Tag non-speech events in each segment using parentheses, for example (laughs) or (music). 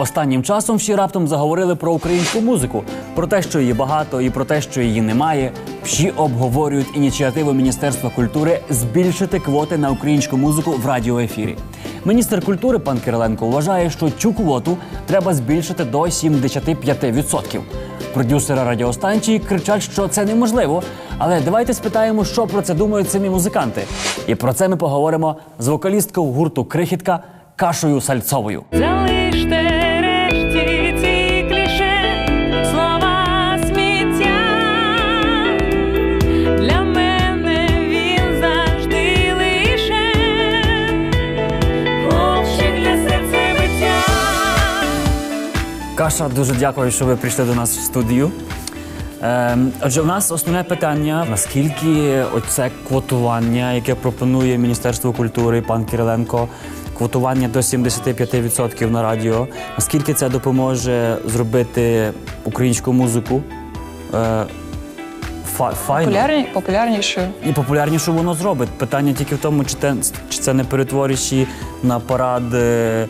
Останнім часом всі раптом заговорили про українську музику, про те, що її багато, і про те, що її немає. Всі обговорюють ініціативу Міністерства культури збільшити квоти на українську музику в радіоефірі. Міністр культури пан Кириленко вважає, що цю квоту треба збільшити до 75%. Продюсери радіостанції кричать, що це неможливо. Але давайте спитаємо, що про це думають самі музиканти. І про це ми поговоримо з вокалісткою гурту Крихітка Кашою Сальцовою. Каша, дуже дякую, що ви прийшли до нас в студію. Ем, отже, у нас основне питання: наскільки оце квотування, яке пропонує Міністерство культури і пан Кириленко, квотування до 75% на радіо, наскільки це допоможе зробити українську музику е, фа- файно? Популярні, популярнішою. І популярніше воно зробить. Питання тільки в тому, чи, те, чи це не перетвориш її на парад е,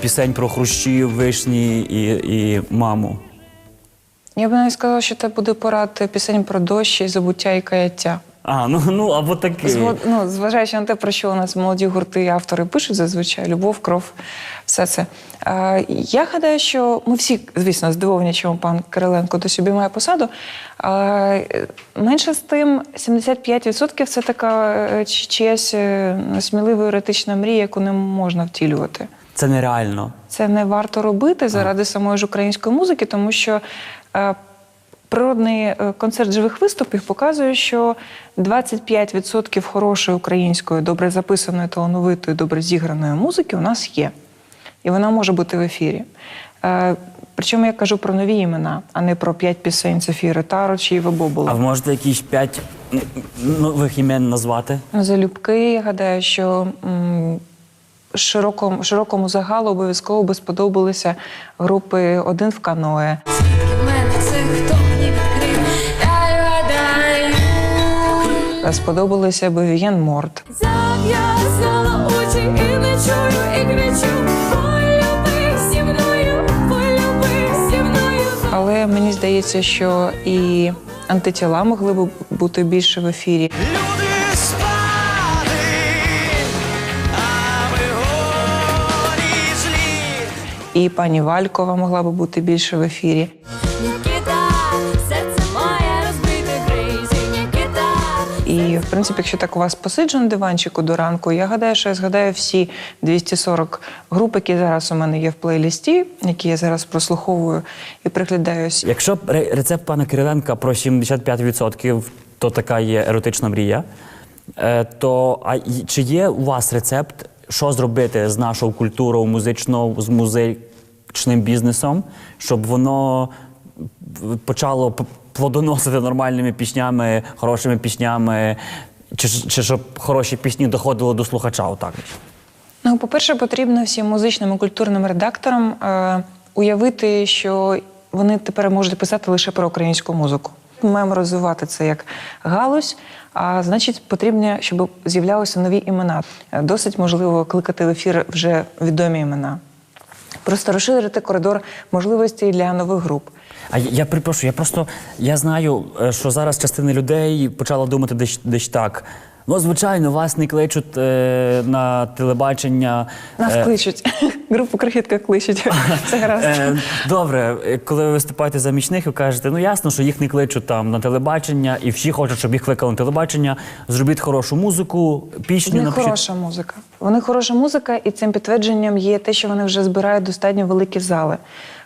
пісень про хрущів, вишні і, і маму. Я б навіть сказала, що це буде порад пісень про дощ і забуття і каяття. А, ну, ну або. Згод, ну, зважаючи на те, про що у нас молоді гурти і автори пишуть зазвичай, любов, кров, все це. Е, я гадаю, що ми всі, звісно, здивовані, чому пан Кириленко до собі має посаду. Е, менше з тим, 75% це така е, чи- чиясь е, смілива еретична мрія, яку не можна втілювати. Це нереально. Це не варто робити заради самої ж української музики, тому що е, природний е, концерт живих виступів показує, що 25% хорошої української, добре записаної, талановитої, добре зіграної музики у нас є. І вона може бути в ефірі. Е, Причому я кажу про нові імена, а не про п'ять пісень Софії Ротаро чи Іви Бобола. А ви можете якісь п'ять нових імен назвати? Залюбки, я гадаю, що м, широкому, широкому загалу обов'язково би сподобалися групи Один в каное. Сподобалися би Вієн Морт. Зав'язала очі і не чую, і кричу. Але мені здається, що і антитіла могли б бути більше в ефірі. Люди І пані Валькова могла б бути більше в ефірі. І, в принципі, якщо так у вас посиджу на диванчику до ранку, я гадаю, що я згадаю всі 240 груп, які зараз у мене є в плейлісті, які я зараз прослуховую і приглядаюсь. Якщо ре- рецепт пана Кириленка про 75%, то така є еротична мрія. е, То а чи є у вас рецепт, що зробити з нашою культурою музичною, з музичним бізнесом, щоб воно почало плодоносити нормальними піснями, хорошими піснями, чи, чи щоб хороші пісні доходили до слухача? Отак. Ну, по-перше, потрібно всім музичним і культурним редакторам е, уявити, що вони тепер можуть писати лише про українську музику. Розвивати це як галузь, а значить, потрібно, щоб з'являлися нові імена. Досить можливо кликати в ефір вже відомі імена. Просто розширити коридор можливостей для нових груп. А я, я припрошую, я просто я знаю, е, що зараз частина людей почала думати десь, десь так. Ну, звичайно, вас не кличуть е, на телебачення. Нас Е, кличуть. (laughs) Групу крихітка кличуть. (laughs) Все гаразд. Е, добре, е, коли ви виступаєте замічних, ви кажете, ну ясно, що їх не кличуть там на телебачення, і всі хочуть, щоб їх викликали на телебачення. Зробіть хорошу музику, пісню напишіть. хороша музика. Вони хороша музика, і цим підтвердженням є те, що вони вже збирають достатньо великі зали.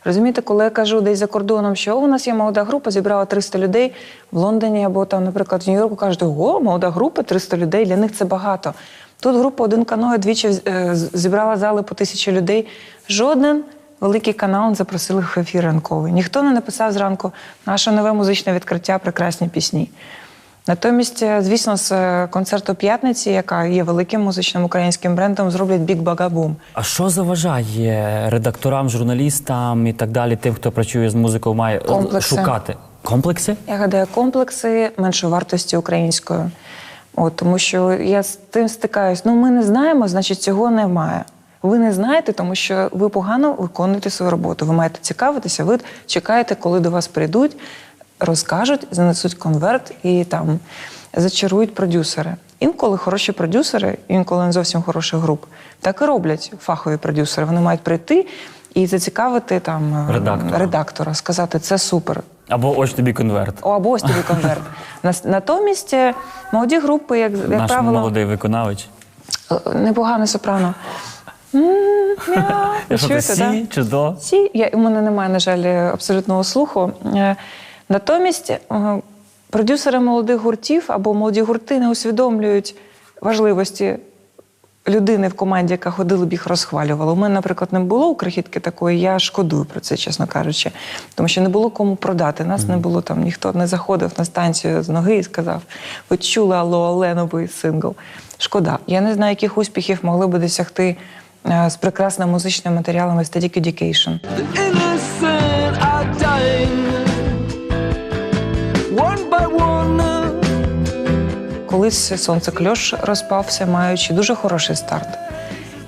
Розумієте, коли я кажу десь за кордоном, що у нас є молода група, зібрала 300 людей в Лондоні або там, наприклад, в Нью-Йорку кажуть, о, молода група, 300 людей, для них це багато. Тут група один каное двічі е, зібрала зали по тисячі людей. Жоден великий канал не запросили в ефір ранковий. Ніхто не написав зранку наше нове музичне відкриття, прекрасні пісні. Натомість, е, звісно, з е, концерту п'ятниці, яка є великим музичним українським брендом, зроблять бік багабум. А що заважає редакторам, журналістам і так далі, тим, хто працює з музикою, має е, Комплекси. шукати комплекси? Я гадаю, комплекси меншовартості української. От, тому що я з тим стикаюсь. Ну, ми не знаємо, значить, цього немає. Ви не знаєте, тому що ви погано виконуєте свою роботу. Ви маєте цікавитися, ви чекаєте, коли до вас прийдуть, розкажуть, занесуть конверт і там зачарують продюсери. Інколи хороші продюсери, інколи не зовсім хороших груп, так і роблять фахові продюсери. Вони мають прийти і зацікавити там е, Редактора. редактора сказати, це супер. Або ось тобі конверт. О, або ось тобі конверт. (laughs) Натомість е, молоді групи, як, як Наш правило, молодий виконавець. е, непогане сопрано. Чуєте, да? сі чи до? Сі, я, у мене немає, на жаль, абсолютного слуху. Натомість е, продюсери молодих гуртів або молоді гурти не усвідомлюють важливості людини в команді, яка ходила б їх розхвалювала. У мене, наприклад, не було у крихітки такої, я шкодую про це, чесно кажучи. Тому що не було кому продати. Нас не було там, ніхто не заходив на станцію з ноги і сказав: ви чули алло, але новий сингл. Шкода. Я не знаю, яких успіхів могли би досягти е, з прекрасним музичним матеріалом Aesthetic Education. The Колись сонцекльош розпався, маючи дуже хороший старт.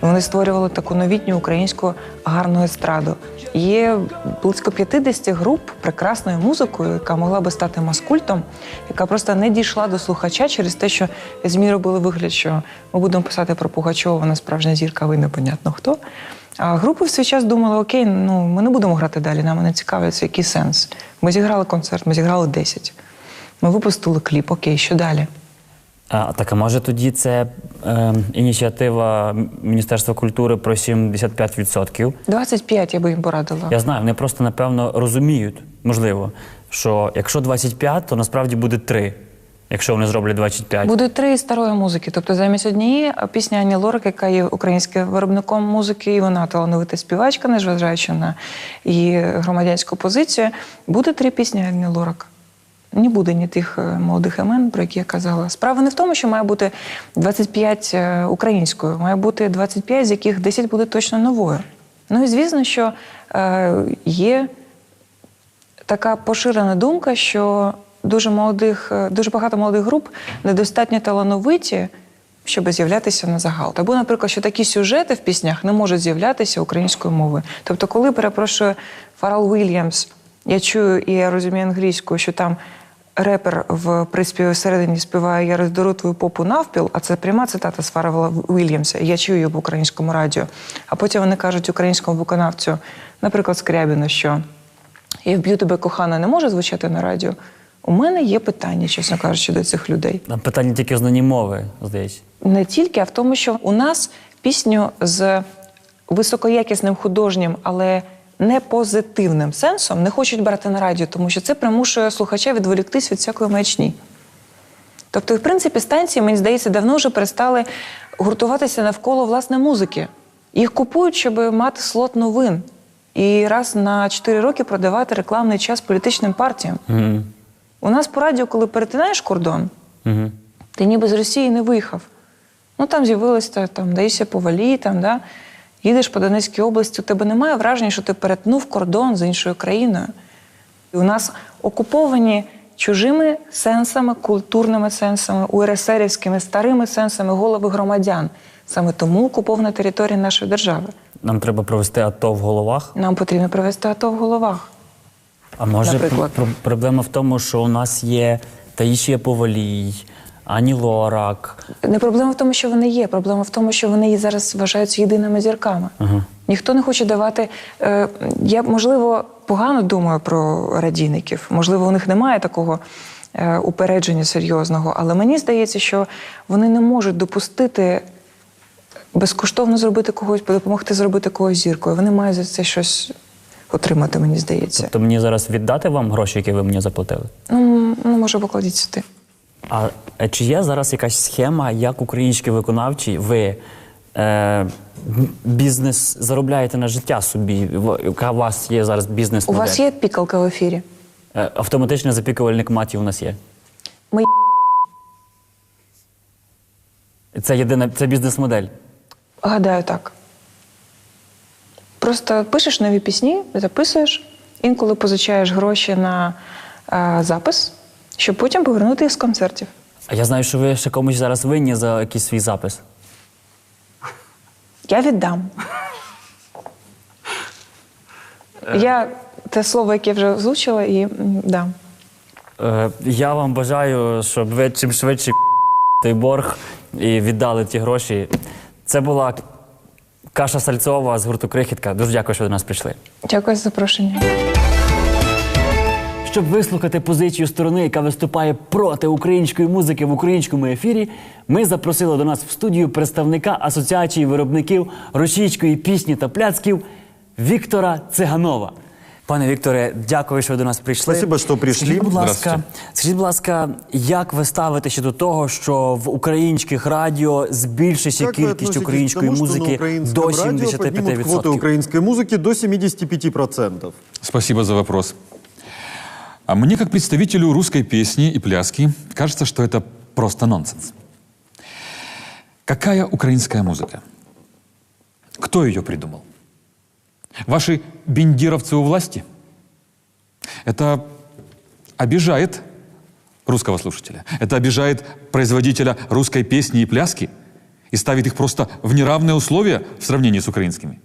Вони створювали таку новітню українську гарну естраду. Є близько 50 груп прекрасною музикою, яка могла би стати маскультом, яка просто не дійшла до слухача через те, що ЗМІ робили вигляд, що ми будемо писати про Пугачова, вона справжня зірка, ви непонятно хто. А групи в свій час думали: окей, ну ми не будемо грати далі, нам не цікавиться, який сенс. Ми зіграли концерт, ми зіграли 10. Ми випустили кліп, окей, що далі? А, так, а може тоді це е, ініціатива Міністерства культури про 75%? 25 я би їм порадила. Я знаю, вони просто напевно розуміють, можливо, що якщо 25, то насправді буде 3, якщо вони зроблять 25. Будуть три старої музики. Тобто замість однієї пісня Ані Лорак, яка є українським виробником музики, і вона талановита співачка, незважаючи на її громадянську позицію. Буде три пісні Ані Лорак. Не буде ні тих е, молодих імен, про які я казала. Справа не в тому, що має бути 25 е, українською, має бути 25, з яких 10 буде точно новою. Ну і звісно, що е, є така поширена думка, що дуже молодих, дуже багато молодих груп недостатньо талановиті, щоб з'являтися на загал. Або, наприклад, що такі сюжети в піснях не можуть з'являтися українською мовою. Тобто, коли перепрошую Фарал Вільямс, я чую і я розумію англійською, що там репер в приспіві всередині співає Я роздеру твою попу навпіл, а це пряма цитата з Фаррела Вільямса. Я чую її в українському радіо. А потім вони кажуть українському виконавцю, наприклад, Скрябіну, що я вб'ю тебе кохана не може звучати на радіо. У мене є питання, чесно кажучи, до цих людей. Питання тільки в знанні мови, здається. Не тільки, а в тому, що у нас пісню з високоякісним художнім, але не позитивним сенсом не хочуть брати на радіо, тому що це примушує слухача відволіктись від всякої маячні. Тобто, в принципі, станції, мені здається, давно вже перестали гуртуватися навколо власне музики. Їх купують, щоб мати слот новин і раз на 4 роки продавати рекламний час політичним партіям. Угу. У нас по радіо, коли перетинаєш кордон, Угу. ти ніби з Росії не виїхав. Ну там з'явилися там Таїсія Повалі, там, да? Їдеш по Донецькій області, у тебе немає враження, що ти перетнув кордон з іншою країною. І у нас окуповані чужими сенсами, культурними сенсами, УРСРівськими старими сенсами голови громадян. Саме тому окупована територія нашої держави. Нам треба провести АТО в головах. Нам потрібно привести АТО в головах. А може Наприклад. пр- пр- проблема в тому, що у нас є Таїшія Повалій, Ані Лорак. Не проблема в тому, що вони є. Проблема в тому, що вони зараз вважаються єдиними зірками. Ага. Ніхто не хоче давати. Е, я, можливо, погано думаю про радійників. Можливо, у них немає такого е, упередження серйозного, але мені здається, що вони не можуть допустити безкоштовно зробити когось, допомогти зробити когось зіркою. Вони мають за це щось отримати, мені здається. Тобто мені зараз віддати вам гроші, які ви мені заплатили? Ну, ну може, покладіть сюди. А е, чи є зараз якась схема, як українські виконавці ви е, бізнес заробляєте на життя собі? Яка у вас є зараз бізнес У вас є пікалка в ефірі? Е, автоматичний запікувальник матів у нас є. Ми Це єдина це бізнес-модель. Гадаю, так. Просто пишеш нові пісні, записуєш, інколи позичаєш гроші на е, запис, щоб потім повернути їх з концертів. А я знаю, що ви ще комусь зараз винні за якийсь свій запис. Я віддам. Я те слово, яке вже озвучила, і дам. Е, я вам бажаю, щоб ви чим швидше (laughs) той борг і віддали ті гроші. Це була Каша Сальцова з гурту Крихітка. Дуже дякую, що до нас прийшли. Дякую за запрошення. Щоб вислухати позицію сторони, яка виступає проти української музики в українському ефірі, ми запросили до нас в студію представника Асоціації виробників російської пісні та пляцків Віктора Циганова. Пане Вікторе, дякую, що ви до нас прийшли. Спасибо, що прийшли. Скажіть, будь ласка, Здравствуйте. скажіть, будь ласка, як ви ставите ще до того, що в українських радіо збільшиться Как вы кількість относитесь української к тому, что на музики украинском до радио поднимут квоты 75%? украинской музыки до 75%? Спасибо за вопрос. А мне, как представителю русской песни и пляски, кажется, что это просто нонсенс. Какая украинская музыка? Кто ее придумал? Ваши бендировцы у власти? Это обижает русского слушателя. Это обижает производителя русской песни и пляски и ставит их просто в неравные условия в сравнении с украинскими.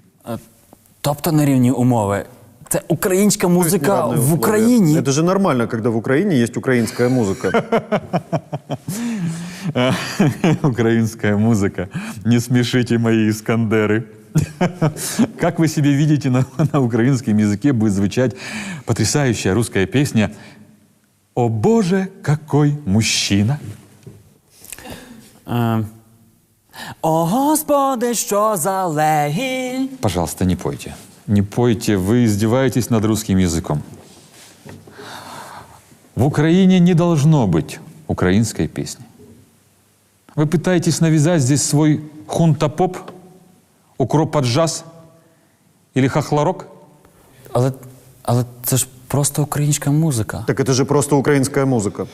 Тобто на рівні умови. Це українська музика Неравные в условия. Україні. Это же нормально, когда в Украине есть украинская музыка. (laughs) Украинская музыка. Не смешите мои Искандеры. (laughs) Как вы себе видите, на, (laughs) на украинском языке будет звучать потрясающая русская песня «О Боже, какой мужчина!» Е, О, Господи, що за легіль. Пожалуйста, не пойте. Не пойте, вы издеваетесь над русским языком. В Украине не должно быть украинской песни. Вы пытаетесь навязать здесь свой хунта-поп, укропа-джаз или хохлорок? Але, але це ж просто українська музика. Так это же просто украинская музыка.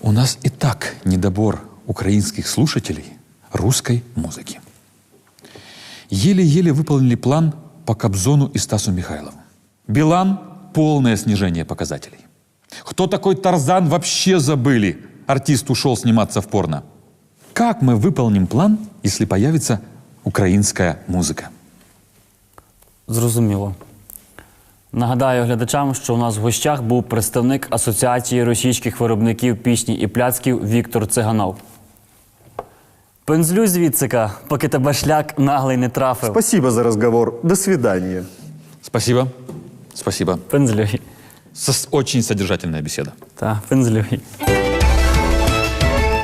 У нас и так недобор украинских слушателей русской музыки. Еле-еле выполнили план по Кобзону и Стасу Михайлову. Билан – полное снижение показателей. Кто такой Тарзан вообще забыли. Артист ушел сниматься в порно. Как мы выполним план, если появится украинская музыка? Зрозуміло. Нагадаю глядачам, що у нас в гостях був представник Асоціації російських виробників пісні і пляцків Віктор Циганов. Пензлюй звідсика, поки тебе шлях наглий не трафив. Спасибо за разговор. До свидания. Спасибо. Спасибо. Пензлюй. Сос- очень содержательная беседа. Та, пензлюй.